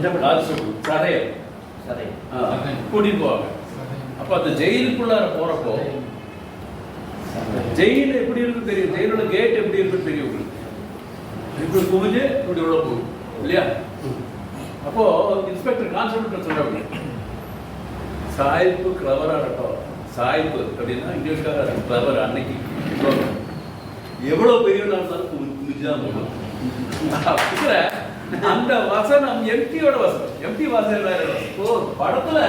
என்ன சதையம். கதை கூட்டிட்டு போவாங்க. அப்ப அந்த ஜெயிலுக்குள்ளார போறப்போ ஜெயில் எப்படி இருக்கு தெரியும். ஜெயிலோட கேட் எப்படி இருக்குன்னு தெரியும் உங்களுக்கு. இப்படி குவிஞ்சு இப்படி உள்ள போகும். இல்லையா? அப்போ இன்ஸ்பெக்டர் கான்ஸ்டபிள் சொல்றாங்க சாய்ப்பு கிளவரா இருக்கட்டும் சாய்ப்பு அப்படின்னா இங்கிலீஷ்கார கிளவர் அன்னைக்கு. எவ்வளவு பெரியவனா இருந்தாலும் குமிஞ்சுதான் போகணும் அந்த வசனம் எம்டியோட வசனம். எம்டி வாசகர் இப்போ படத்துல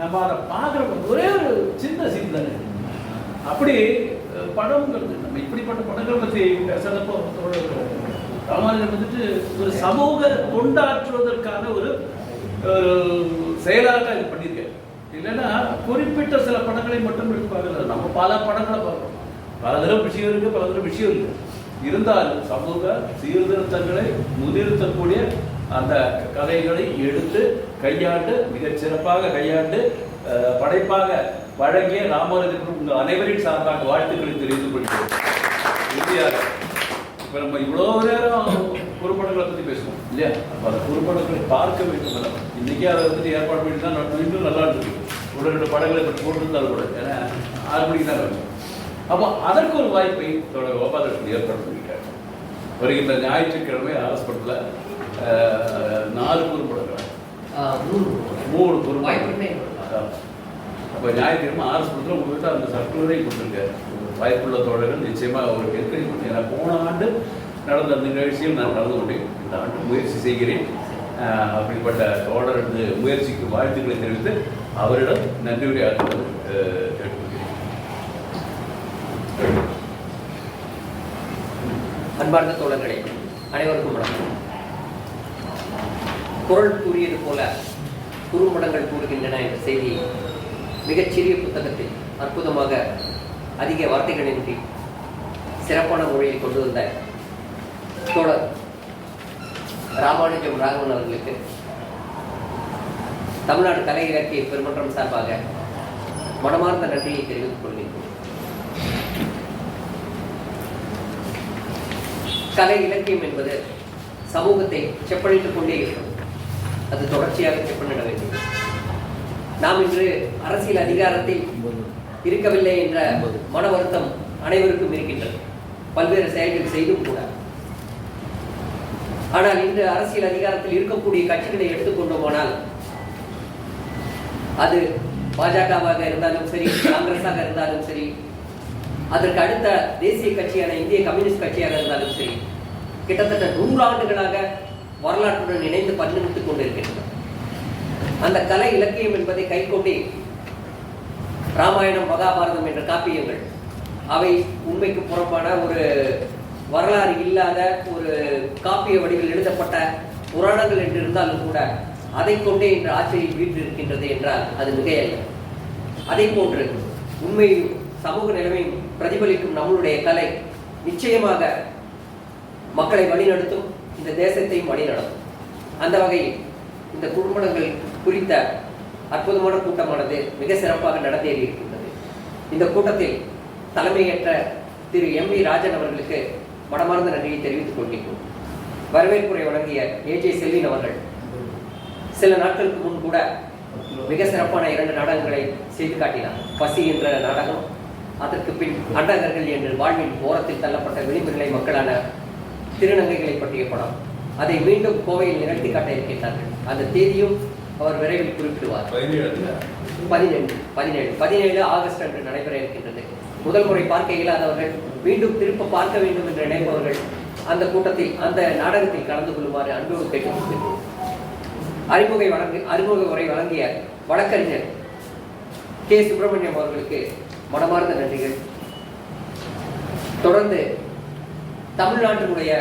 நம்ம அதை பார்க்குற ஒரே ஒரு சின்ன சீன் தானே. அப்படி படம்ங்கிறது நம்ம இப்படிப்பட்ட படங்கள் பற்றி பேசுறப்போ ராமாயணம் வந்துட்டு ஒரு சமூக தொண்டாற்றுவதற்கான ஒரு ஒரு செயலாக இது பண்ணியிருக்கேன் இல்லைன்னா குறிப்பிட்ட சில படங்களை மட்டும் எடுத்து பார்க்கல நம்ம பல படங்களை பார்க்குறோம். பல தடவை விஷயம் இருக்கு பல தடவை விஷயம் இருக்கு இருந்தாலும் சமூக சீர்திருத்தங்களை முன்னிறுத்தக்கூடிய அந்த கதைகளை எடுத்து கையாண்டு மிகச் சிறப்பாக கையாண்டு படைப்பாக வழங்கிய ராமராஜனுக்கு உங்கள் அனைவரின் சார்பாக வாழ்த்துக்களை தெரிந்து கொள்கிறோம் இந்தியா இப்போ நம்ம இவ்வளோ நேரம் குறும்படங்களை பற்றி பேசுவோம் இல்லையா? அப்போ அந்த குறும்படங்களை பார்க்க வேண்டும் மேடம். இன்றைக்கே அதை வந்துட்டு ஏற்பாடு பண்ணி தான் நடக்கும். இன்னும் நல்லா இருக்கு ஒரு ரெண்டு படங்களை பற்றி போட்டிருந்தாலும் கூட. ஏன்னா ஆறு மணிக்கு தான் அப்போ அதற்கு ஒரு வாய்ப்பை தோட கோபாலகிருஷ்ணன் ஏற்பாடு வருகின்ற ஞாயிற்றுக்கிழமை அரசு நாலு குறும்படங்கள். மூணு குறும்படம் வாய்ப்புமே அப்போ ஞாயிற்றுக்கிழமை படத்தில் உங்கள்கிட்ட அந்த சர்க்குலரை கொடுத்துருக்காரு. வாய்ப்புள்ள தோழர்கள் நிச்சயமாக அவருக்கு என்கரேஜ் பண்ணி ஏன்னா போன ஆண்டு நடந்த அந்த நிகழ்ச்சியில் நான் கலந்து கொண்டேன். இந்த ஆண்டு முயற்சி செய்கிறேன். அப்படிப்பட்ட தோழரது முயற்சிக்கு வாழ்த்துக்களை தெரிவித்து அவரிடம் நன்றி உரையாற்றுவது ஆஹ் கேட்டுக்கொள்கிறேன் அன்பார்ந்த தோழர்களே அனைவருக்கும் வணக்கம். குரல் கூறியது போல குறும்படங்கள் கூறுகின்றன என்ற செய்தி மிகச்சிறிய புத்தகத்தில் அற்புதமாக அதிக வார்த்தைகளின்றி சிறப்பான மொழியில் கொண்டு வந்த தோழர் ராமானுஜம் ராகவன் அவர்களுக்கு தமிழ்நாடு கலை இலக்கிய பெருமன்றம் சார்பாக மனமார்ந்த நன்றியை தெரிவித்துக் கொள்கின்றோம் கலை இலக்கியம் என்பது சமூகத்தை செப்பனிட்டுக் கொண்டே இருக்கும். அது தொடர்ச்சியாக செப்பனிட வேண்டும். நாம் இன்று அரசியல் அதிகாரத்தில் இருக்கவில்லை என்ற மன வருத்தம் அனைவருக்கும் இருக்கின்றது. பல்வேறு செயல்கள் செய்தும் கூட. ஆனால் இன்று அரசியல் அதிகாரத்தில் இருக்கக்கூடிய கட்சிகளை எடுத்துக்கொண்டோமானால் அது பாஜகவாக இருந்தாலும் சரி காங்கிரஸாக இருந்தாலும் சரி அதற்கு அடுத்த தேசிய கட்சியான இந்திய கம்யூனிஸ்ட் கட்சியாக இருந்தாலும் சரி கிட்டத்தட்ட நூறு ஆண்டுகளாக வரலாற்றுடன் இணைந்து பரிணமித்துக் கொண்டிருக்கின்றன. அந்த கலை இலக்கியம் என்பதை கைக்கொண்டே ராமாயணம் மகாபாரதம் என்ற காப்பியங்கள் அவை உண்மைக்கு புறம்பான ஒரு வரலாறு இல்லாத ஒரு காப்பிய வடிவில் எழுதப்பட்ட புராணங்கள் என்று இருந்தாலும் கூட அதை கொண்டே இன்று ஆட்சியில் வீற்றிருக்கின்றது என்றால் அது மிகையல்ல. அதே போன்று உண்மையும் சமூக நிலைமையும் பிரதிபலிக்கும் நம்மளுடைய கலை நிச்சயமாக மக்களை வழிநடத்தும் இந்த தேசத்தையும் வழிநடத்தும். அந்த வகையில் இந்த குடும்பங்கள் குறித்த அற்புதமான கூட்டமானது மிக சிறப்பாக நடந்தேறி இருக்கின்றது. இந்த கூட்டத்தில் தலைமையேற்ற திரு எம் வி ராஜன் அவர்களுக்கு மனமார்ந்த நன்றியை தெரிவித்துக் கொள்கின்றோம். வரவேற்புரை வழங்கிய ஏஜே செல்வின் அவர்கள் சில நாட்களுக்கு முன் கூட மிக சிறப்பான இரண்டு நாடகங்களை செய்து காட்டினார். பசி என்ற நாடகம் அதற்கு பின் அண்டகர்கள் என்று வாழ்வின் ஓரத்தில் தள்ளப்பட்ட விளிம்புநிலை மக்களான திருநங்கைகளை பற்றிய படம். அதை மீண்டும் கோவையில் நிகழ்த்தி காட்ட இருக்கின்றார்கள். அந்த தேதியும் அவர் விரைவில் குறிப்பிடுவார். பதினேழு பதினேழு. பதினேழு ஆகஸ்ட் அன்று நடைபெற இருக்கின்றது. முதல் முறை பார்க்க இயலாதவர்கள் மீண்டும் திரும்ப பார்க்க வேண்டும் என்று நினைப்பவர்கள் அந்த கூட்டத்தில் அந்த நாடகத்தில் கலந்து கொள்ளுமாறு அன்போடு கேட்டுக்கொள்கிறோம் அறிமுக வழங்கு அறிமுக உரை வழங்கிய வழக்கறிஞர் கே. சுப்பிரமணியம் அவர்களுக்கு மனமார்ந்த நன்றிகள். தொடர்ந்து தமிழ்நாட்டினுடைய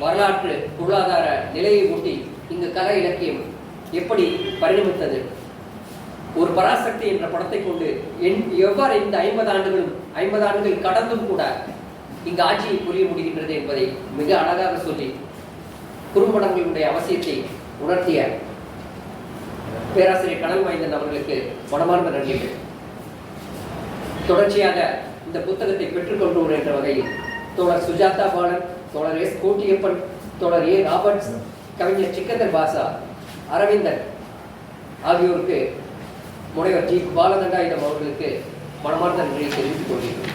வரலாற்று பொருளாதார நிலையை ஒட்டி இங்கு கலை இலக்கியம் எப்படி பரிணமித்தது? ஒரு பராசக்தி என்ற படத்தை கொண்டு என் எவ்வாறு இந்த ஐம்பது ஆண்டுகளும் ஐம்பது ஆண்டுகள் கடந்தும் கூட இங்கு ஆட்சியை புரிய முடிகின்றது என்பதை மிக அழகாக சொல்லி குறும்படங்களுடைய அவசியத்தை உணர்த்திய பேராசிரியர் கடல் வாய்ந்தன் அவர்களுக்கு மனமார்ந்த நன்றிகள். தொடர்ச்சியாக இந்த புத்தகத்தை பெற்றுக்கொண்டோர் என்ற வகையில் தோழர் சுஜாதா பாலன் தோழர் எஸ் கோட்டியப்பன் தோழர் ஏ ராபர்ட்ஸ் கவிஞர் சிக்கந்தர் பாசா அரவிந்தன் ஆகியோருக்கு முனைவர் ஜி பாலதண்டாயுதம் அவர்களுக்கு மனமார்ந்த நன்றியை தெரிவித்துக் கொள்கிறேன்.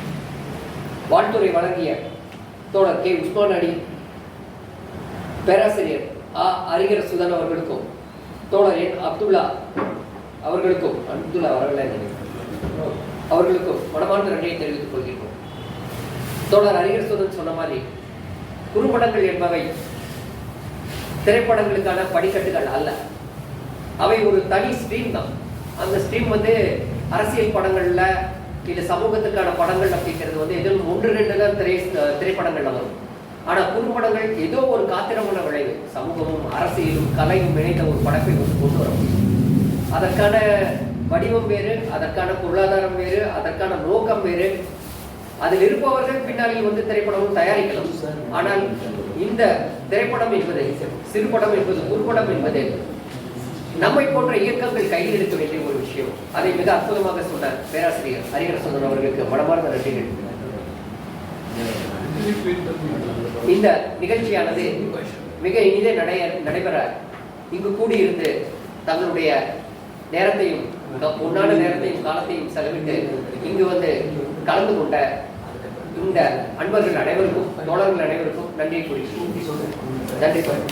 வாழ்த்துறை வழங்கிய தோழர் கே. உஸ்மான் அடி பேராசிரியர் ஆ. அரிகர சுதன் அவர்களுக்கும் தோழர் என் அப்துல்லா அவர்களுக்கும் அப்துல்லா அவர்களே நினைக்கிறேன். அவர்களுக்கும் மனமார்ந்த நன்றியை தெரிவித்துக் கொள்கிறோம் தோழர் அரிகர சுதன் சொன்ன மாதிரி குறும்படங்கள் என்பவை திரைப்படங்களுக்கான படிக்கட்டுகள் அல்ல. அவை ஒரு தனி ஸ்ட்ரீம் தான். அந்த ஸ்ட்ரீம் வந்து அரசியல் படங்கள்ல இல்லை சமூகத்துக்கான படங்கள் அப்படிங்கிறது வந்து எதிலும் ஒன்று ரெண்டு தான் திரை திரைப்படங்கள்ல வரும். ஆனா குறும்படங்கள் ஏதோ ஒரு காத்திரமான விளைவு. சமூகமும் அரசியலும் கலையும் இணைந்த ஒரு படைப்பை வந்து கொண்டு வரும் அதற்கான வடிவம் வேறு அதற்கான பொருளாதாரம் வேறு அதற்கான நோக்கம் வேறு. அதில் இருப்பவர்கள் பின்னாளில் வந்து திரைப்படமும் தயாரிக்கலாம். ஆனால் இந்த திரைப்படம் என்பது சிறுபடம் என்பது குறுபடம் என்பது நம்மை போன்ற இயக்கங்கள் கையில் எடுக்க வேண்டிய ஒரு விஷயம். அதை மிக அற்புதமாக சொன்னார் பேராசிரியர் ஹரிஹர சுந்தர் அவர்களுக்கு மனமார்ந்த நன்றிகள். இந்த நிகழ்ச்சியானது மிக இனிதே நடைய நடைபெற இங்கு கூடியிருந்து தங்களுடைய நேரத்தையும் க- பொன்னான நேரத்தையும் காலத்தையும் செலவிட்டு இங்கு வந்து கலந்து கொண்ட இந்த அன்பர்கள் அனைவருக்கும் தோழர்கள் அனைவருக்கும் நன்றியை கூறி நன்றி சார்